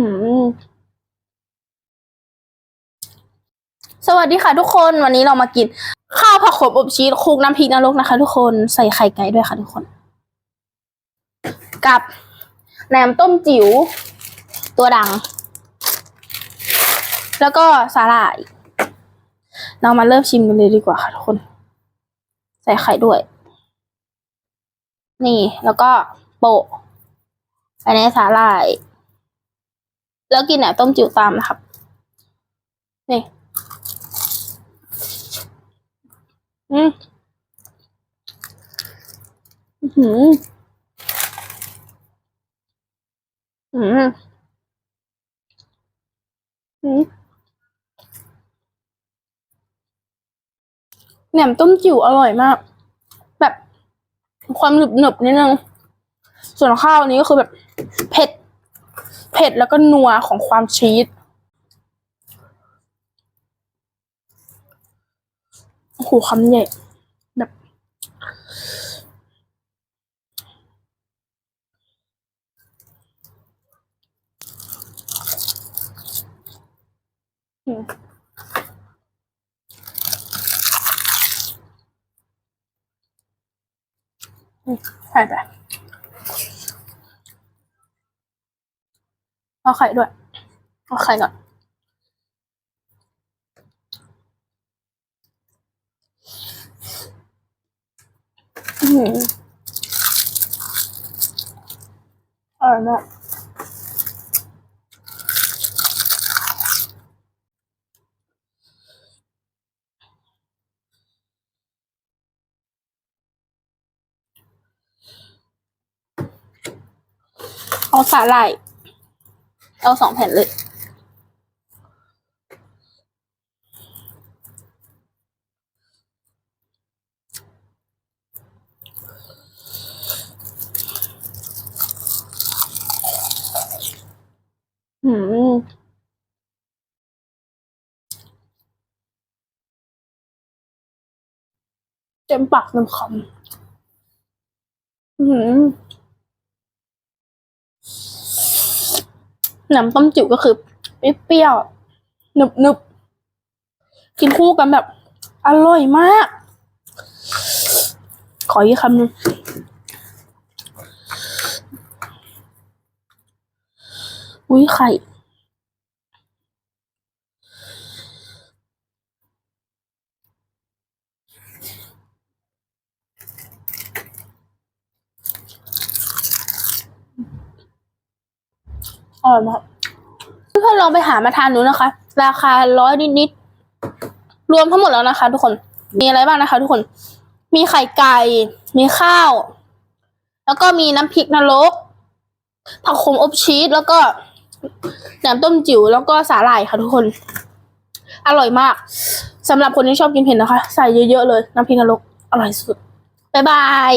อืม สวัสดีค่ะทุกคนวันนี้เรามากิน ข้าวผักขมอบชีสคลุกน้ำพริกนรกนะคะ ทุกคนใส่ไข่ไก่ด้วยค่ะทุกคน กับแหนมต้มจิ๋วตัวดัง แล้วก็สาหร่าย เรามาเริ่มชิมกันเลยดีกว่าค่ะทุกคน ใส่ไข่ด้วย นี่แล้วก็โปะไปในสาหร่าย แล้วกินแหนมต้มจิ๋วตามนะครับ นี่ อืมอื้อหืออืมอืมแหนมต้มจิ๋วอร่อยมาก แบบความหนึบหนึบนิดนึง ส่วนข้าวนี้ก็คือแบบเผ็ด เผ็ดแล้วก็นัวของความชีสโอ้โหคำใหญ่แบบอืมใส่ไป เอาไข่ด้วย เอาไข่ก่อนอืมอร่อยมากเอาสาหร่าย เอาสองแผ่นเลย อืมเต็มปากเต็มคำอืม น้ำต้มจิ๋วก็คือเปรี้ยวๆหนึบๆกินคู่กันแบบ อร่อยมาก ขออีกคำหนึงอุ้ยไข่ ร่อยมากเพื่อนๆลองไปหามาทานดูนะคะ ราคาร้อยนิดๆรวมทั้งหมดแล้วนะคะ ทุกคนมีอะไรบ้างนะคะ ทุกคน มีไข่ไก่ มีข้าว แล้วก็มีน้ำพริกนรก ผักขมอบชีสแล้วก็แหนมต้มจิ๋วแล้วก็สาหร่ายค่ะทุกคน อร่อยมากสำหรับคนที่ชอบกินเผ็ดนะคะ ใส่เยอะๆเลย น้ำพริกนรกอร่อยสุด บ๊ายบาย